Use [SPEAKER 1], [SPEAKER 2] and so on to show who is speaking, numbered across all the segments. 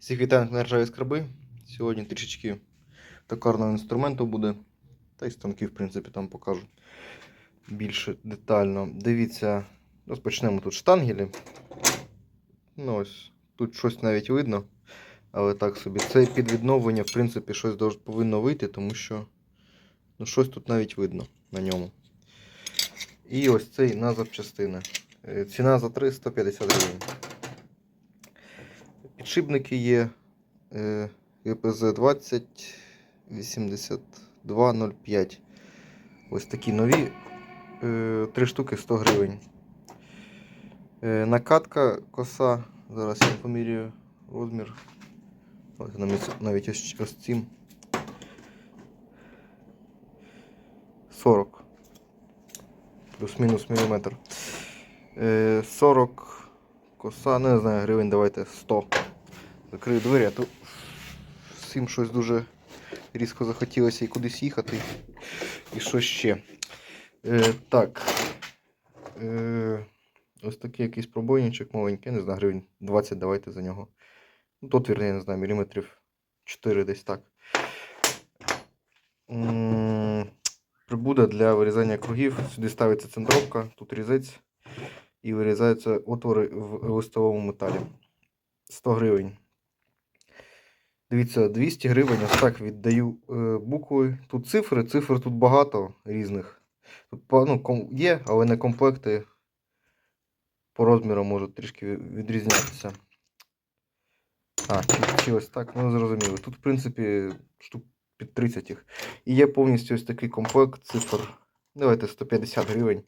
[SPEAKER 1] Всіх вітаю на ржаві скарби. Сьогодні трішечки токарного інструменту буде. Та й станки, в принципі, там покажу більше детально. Дивіться, розпочнемо тут штангелі. Ну ось, тут щось навіть видно. Але так собі. Це під відновлення, в принципі, щось повинно вийти, тому що ну, щось тут навіть видно на ньому. І ось цей на запчастини. Е, Ціна за 350 гривень. Підшипники є е, ГПЗ 20 8205. Ось такі нові. Е, Три штуки 100 гривень. Е, Накатка коса. Зараз я поміряю розмір. Навіть ось, ось цим. 40. Плюс-мінус міліметр. Е, 40 коса, ну, не знаю, гривень давайте 100. Закрию двері, а то всім щось дуже різко захотілося і кудись їхати. І що ще. Е, так. Е, ось такий якийсь пробойничок маленький, не знаю, гривень 20 давайте за нього. Ну, тут, вірні, я не знаю, міліметрів 4 десь так. М, Прибуда для вирізання кругів. Сюди ставиться центровка, тут різець і вирізаються отвори в листовому металі. 100 гривень. Дивіться, 200 гривень ось так віддаю е, букви. Тут цифри, цифр тут багато різних. Тут ну, є, але не комплекти по розміру можуть трішки відрізнятися. А, чи, ось так, ну зрозуміло. Тут, в принципі, штук під 30 їх. І є повністю ось такий комплект цифр. Давайте 150 гривень.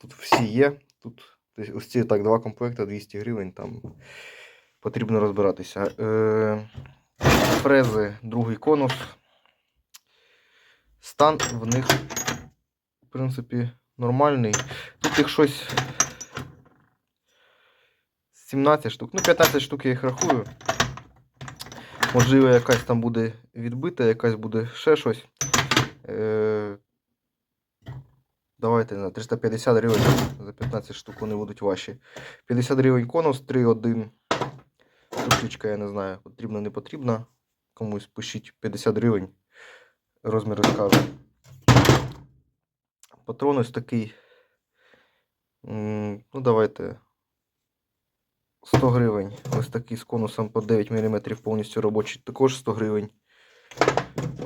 [SPEAKER 1] Тут всі є. Тут ось ці так, два комплекти 200 гривень. Там потрібно розбиратися. Е, фрези, другий конус. Стан в них, в принципі, нормальний. Тут їх щось 17 штук. Ну, 15 штук я їх рахую. Можливо, якась там буде відбита, якась буде ще щось. Е, давайте на 350 гривень за 15 штук вони будуть ваші. 50 гривень конус, 3,1. Сушечка, я не знаю, потрібна, не потрібна. Комусь пишіть 50 гривень. Розміри скажу. Патрон ось такий. Ну, давайте. 100 гривень. Ось такий з конусом по 9 мм повністю робочий. Також 100 гривень.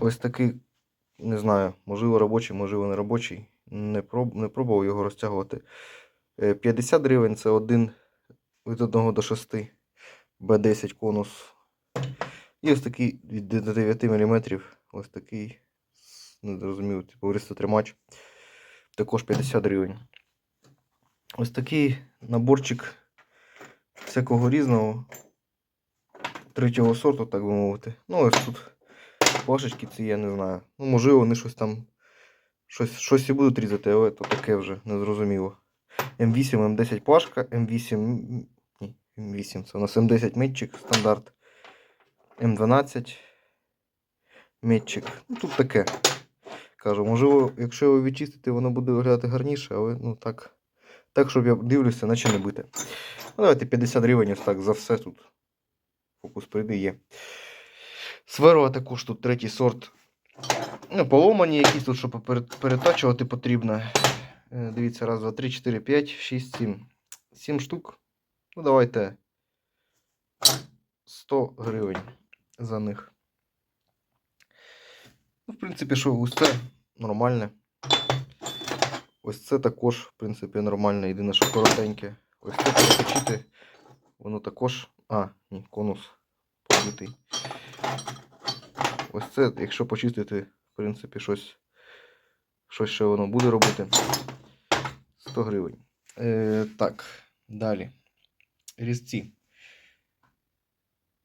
[SPEAKER 1] Ось такий, не знаю, можливо робочий, можливо не робочий. Не, проб, не пробував його розтягувати. Е, 50 гривень це один від 1 до 6. Б10 конус. І ось такий від 9 мм. Ось такий. Не зрозумів, типу тримач. Також 50 гривень. Ось такий наборчик всякого різного. Третього сорту, так би мовити. Ну, ось тут плашечки ці, я не знаю. Ну, можливо, вони щось там. Щось, щось і будуть різати, але то таке вже незрозуміло. М8, М10 плашка, М8. м- Ні, М8. Це у нас М10 метчик стандарт. М12 метчик. Ну, тут таке. Кажу, можливо, якщо його відчистити, воно буде виглядати гарніше, але ну так. Так, щоб я дивлюся, наче не бити. Ну, давайте 50 гривень ось так за все тут. Фокус прийде є. Сверла також тут третій сорт. Ну, поломані якісь тут, щоб перетачувати потрібно. Е, Дивіться, раз, два, три, чотири, п'ять, шість, сім. Сім штук. Ну, давайте 100 гривень за них. Ну, в принципі, що ось це нормальне. Ось це також, в принципі, нормальне. Єдине, що коротеньке. Ось це переточити. Воно також. А, ні, конус побитий. Ось це, якщо почистити, в принципі, щось, щось ще воно буде робити. 100 гривень. Е, так, далі. Різці.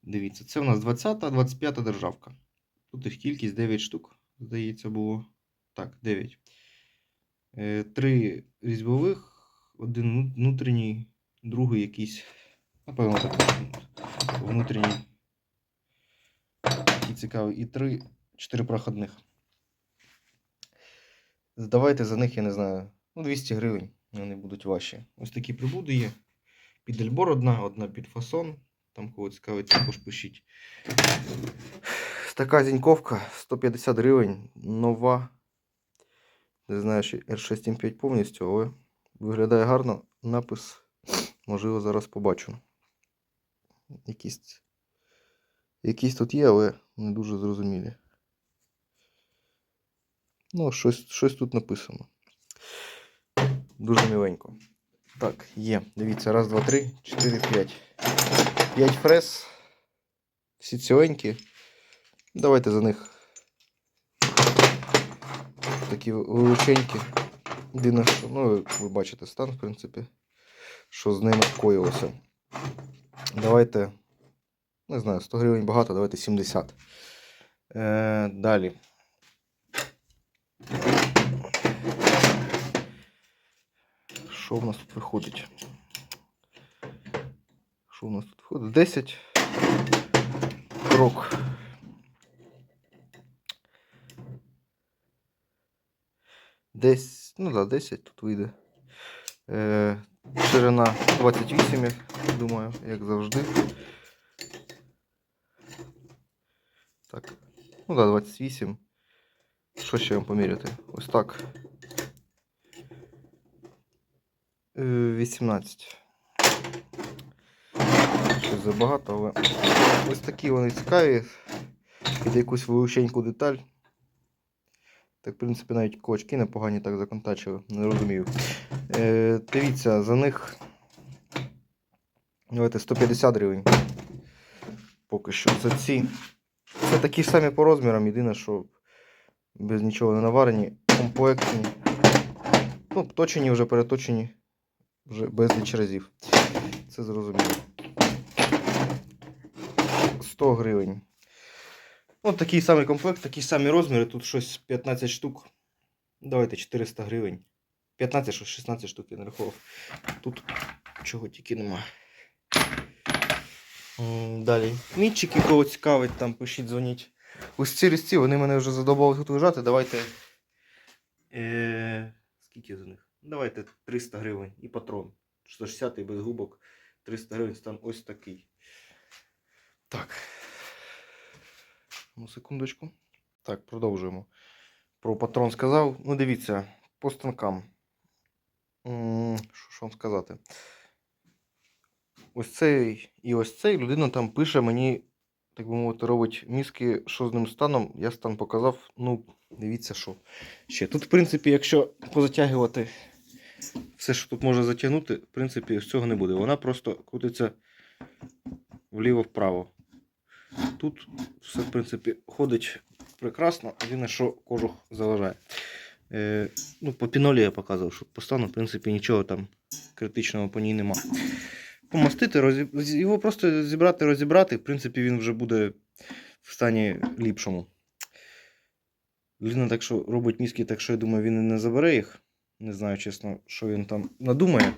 [SPEAKER 1] Дивіться, це у нас 20-та, 25-та державка. Тут їх кількість 9 штук, здається, було. Так, 9. Е, Три різьбових, один внутрішній, другий якийсь. Напевно, також внутрішній. Такий цікавий. І три, чотири проходних. Здавайте за них, я не знаю, ну 200 гривень. Вони будуть ваші. Ось такі прибуди є. Під ельбор одна, одна під фасон. Там кого цікавить, також пишіть. Така зіньковка 150 гривень, нова. Не знаю, чи R6 M5 повністю, але виглядає гарно. Напис, можливо, зараз побачу. Якісь, якісь тут є, але не дуже зрозумілі. Ну, щось, щось тут написано. Дуже міленько. Так, є. Дивіться, раз, два, три, чотири, п'ять. П'ять фрез. Всі ціленькі. Давайте за них такі величенькі. Єдине, що, ну, ви бачите стан, в принципі, що з ними коїлося. Давайте, не знаю, 100 гривень багато, давайте 70. Е, далі. Що в нас тут виходить? В нас тут виходить? 10 крок. Десь, ну да, 10 тут вийде. Е, ширина 28, я думаю, як завжди. Так. Ну да, 28. Що ще вам поміряти? Ось так. Е, 18. Щось забагато, але ось такі вони цікаві. Під якусь величеньку деталь. Так, в принципі, навіть кулачки непогані так законтачили, не розумію. Е, дивіться, за них. Давайте 150 гривень. Поки що за ці. Це такі ж самі по розмірам, єдине, що без нічого не наварені, комплектні. Ну, точені вже переточені вже безліч разів. Це зрозуміло. 100 гривень. Ну, такий самий комплект, такі самі розміри. Тут щось 15 штук. Давайте 400 гривень. 15, щось 16 штук я не рахував. Тут чого тільки нема. Далі. Мітчики, кого цікавить, там пишіть, дзвоніть. Ось ці різці, вони мене вже задовбали тут лежати. Давайте. Е... Скільки за них? Давайте 300 гривень і патрон. 160 без губок. 300 гривень стан ось такий. Так. Ну, секундочку. Так, продовжуємо. Про патрон сказав. Ну, дивіться, по станкам. Що вам сказати? Ось цей і ось цей людина там пише мені, так би мовити, робить мізки, що з ним станом. Я стан показав. Ну, дивіться, що. Ще. Тут, в принципі, якщо позатягувати все, що тут може затягнути, в принципі, з цього не буде. Вона просто крутиться вліво-вправо. Тут все, в принципі, ходить прекрасно, єдине, що кожух заважає. Е, ну, по пінолі я показував, що по стану, в принципі, нічого там критичного по ній нема. Помастити, розі... його просто зібрати, розібрати, в принципі, він вже буде в стані ліпшому. Людина так що робить мізки, так що я думаю, він і не забере їх. Не знаю, чесно, що він там надумає.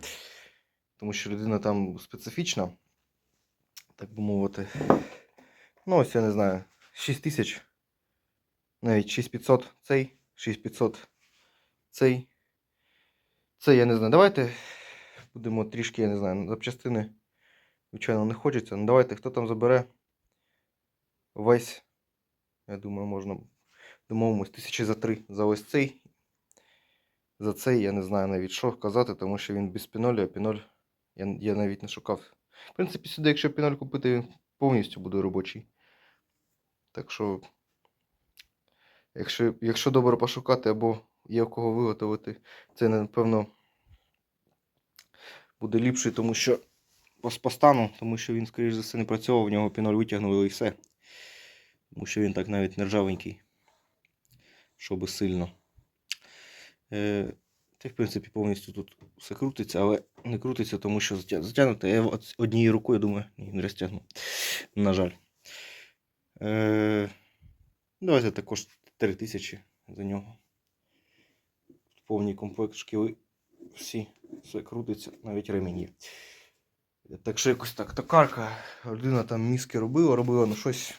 [SPEAKER 1] Тому що людина там специфічна, так би мовити. Ну, ось я не знаю, 6 тисяч. Навіть 6500 цей, 6500 цей. Це я не знаю. Давайте будемо трішки, я не знаю, запчастини, звичайно, не хочеться. Ну давайте, хто там забере весь, я думаю, можна домовимось тисячі за три за ось цей. За цей я не знаю навіть що казати, тому що він без пінолі, а піноль я, я навіть не шукав. В принципі, сюди, якщо піноль купити, він повністю буде робочий. Так що, якщо, якщо добре пошукати або є в кого виготовити, це напевно буде ліпший, тому що по, стану, тому що він, скоріш за все, не працював, в нього піноль витягнули і все. Тому що він так навіть не ржавенький, щоб сильно. Е, та, в принципі, повністю тут все крутиться, але не крутиться, тому що затя- затягнуто. Я однією рукою думаю, ні, не розтягну. На жаль. Е, давайте також 3000 за нього. Повний комплект шкіли. Всі, все крутиться, навіть ремені. Так що якось так токарка. Людина там мізки робила, робила, ну щось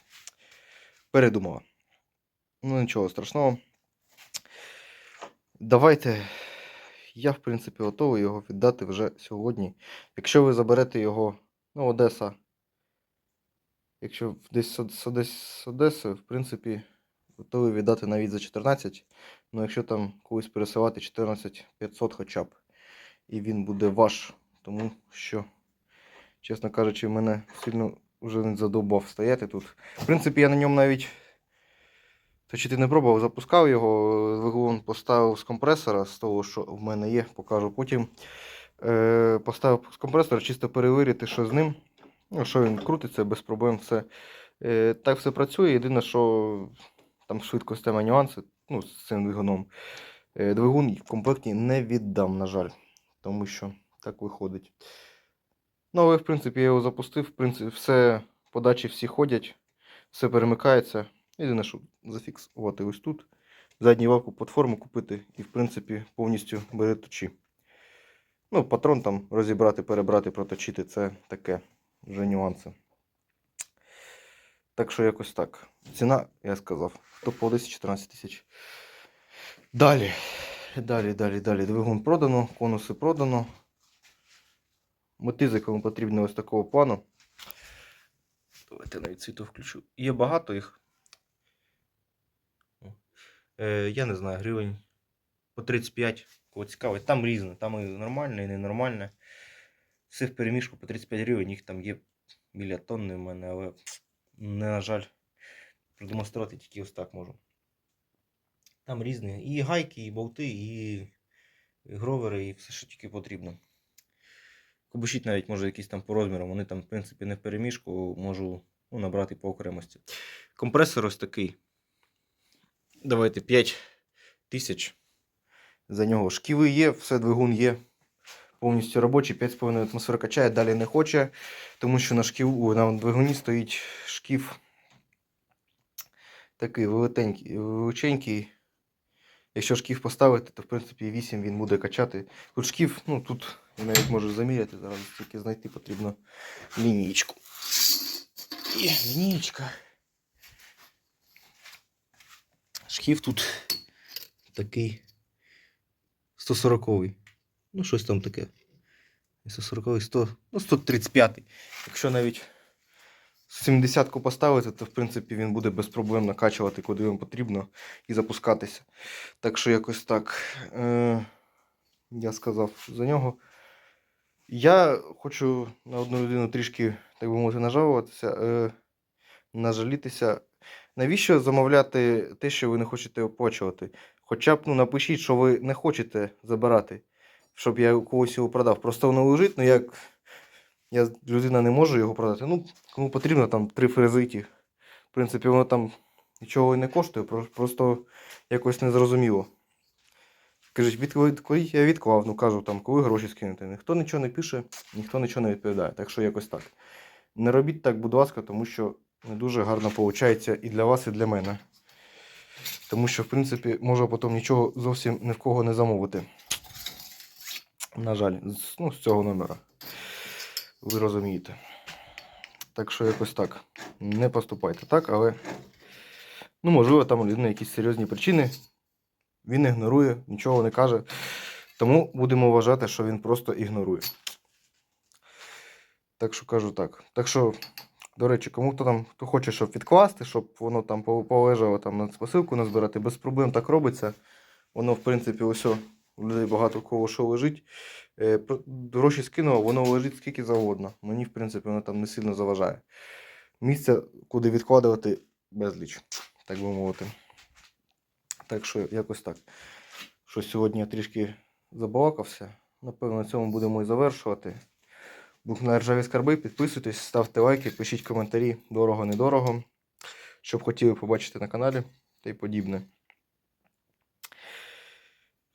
[SPEAKER 1] передумала. Ну нічого страшного. Давайте. Я, в принципі, готовий його віддати вже сьогодні. Якщо ви заберете його, ну, Одеса, Якщо десь з з Одес- Одеси, в принципі, готовий віддати навіть за 14. Ну, якщо там когось пересилати 14 500 хоча б. І він буде ваш. Тому що, чесно кажучи, мене сильно вже не задовбав стояти тут. В принципі, я на ньому навіть точити не пробував, запускав його, двигун поставив з компресора, з того, що в мене є, покажу потім. Е, поставив з компресора, чисто перевірити, що з ним. Ну, що він крутиться без проблем. Все. Е, так все працює. Єдине, що там швидкость тема нюанси ну, з цим двигуном. Е, двигун в комплекті не віддам, на жаль, тому що так виходить. Ну, але, в принципі, я його запустив. В принципі, все, подачі всі ходять, все перемикається. Єдине, що зафіксувати ось тут. Задню лапку платформу купити і, в принципі, повністю бере точі. Ну, патрон там розібрати, перебрати, проточити це таке вже нюанси. Так що якось так. Ціна, я сказав, хто по 10-14 тисяч. Далі. Далі, далі, далі. Двигун продано, конуси продано. Мотизи, кому потрібно ось такого плану. Давайте навіть світло включу. Є багато їх. Е, я не знаю, гривень по 35. Кого цікавить. Там різне. Там і нормальне, і ненормальне. Все в переміжку по 35 гривень. Їх там є біля тонни в мене, але не, на жаль, продемонструвати тільки ось так можу. Там різні. І гайки, і болти, і гровери, і все, що тільки потрібно. Кубушіть навіть може якісь там по розмірам, вони там, в принципі, не в переміжку, можу ну, набрати по окремості. Компресор ось такий. Давайте 5 тисяч. За нього шківи є, все двигун є. Повністю робочий, 5,5 атмосфер качає, далі не хоче, тому що на шків, на двигуні стоїть шкіф такий велетенький, величенький. Якщо шкіф поставити, то в принципі 8 він буде качати. Тут шкіф, ну тут я навіть можу заміряти, зараз тільки знайти потрібно лінієчку. Є лінієчка. Шкіф тут такий 140-й. Ну, щось там таке. 140 100, ну 135. Якщо навіть 70-ку поставити, то в принципі він буде без проблем накачувати, куди вам потрібно, і запускатися. Так що якось так. Е, я сказав за нього. Я хочу на одну людину трішки, так би мовити, нажалуватися, е, нажалітися. Навіщо замовляти те, що ви не хочете оплачувати? Хоча б ну, напишіть, що ви не хочете забирати, щоб я когось його продав. Просто воно лежить, ну як я людина не може його продати. Ну, кому потрібно там три фрезиті. В принципі, воно там нічого і не коштує, просто якось незрозуміло. Кажуть, від, коли я відклав, ну кажу, там, коли гроші скинути. Ніхто нічого не пише, ніхто нічого не відповідає. Так що якось так. Не робіть так, будь ласка, тому що не дуже гарно виходить і для вас, і для мене. Тому що, в принципі, можу потім нічого зовсім ні в кого не замовити. На жаль, ну, з цього номера. Ви розумієте. Так що якось так. Не поступайте так, але. Ну, можливо, там у людини якісь серйозні причини. Він ігнорує, нічого не каже. Тому будемо вважати, що він просто ігнорує. Так що кажу так. Так що, до речі, кому хто там хто хоче, щоб відкласти, щоб воно там полежало там на посилку назбирати, без проблем так робиться. Воно, в принципі, ось у людей багато у кого що лежить. Е, гроші скинуло, воно лежить скільки завгодно. Мені, в принципі, воно там не сильно заважає. Місця, куди відкладувати, безліч, так би мовити. Так що якось так. Що сьогодні я трішки забалакався. Напевно, на цьому будемо і завершувати. Бух на ржаві скарби. Підписуйтесь, ставте лайки, пишіть коментарі, дорого, недорого. Що б хотіли побачити на каналі та й подібне.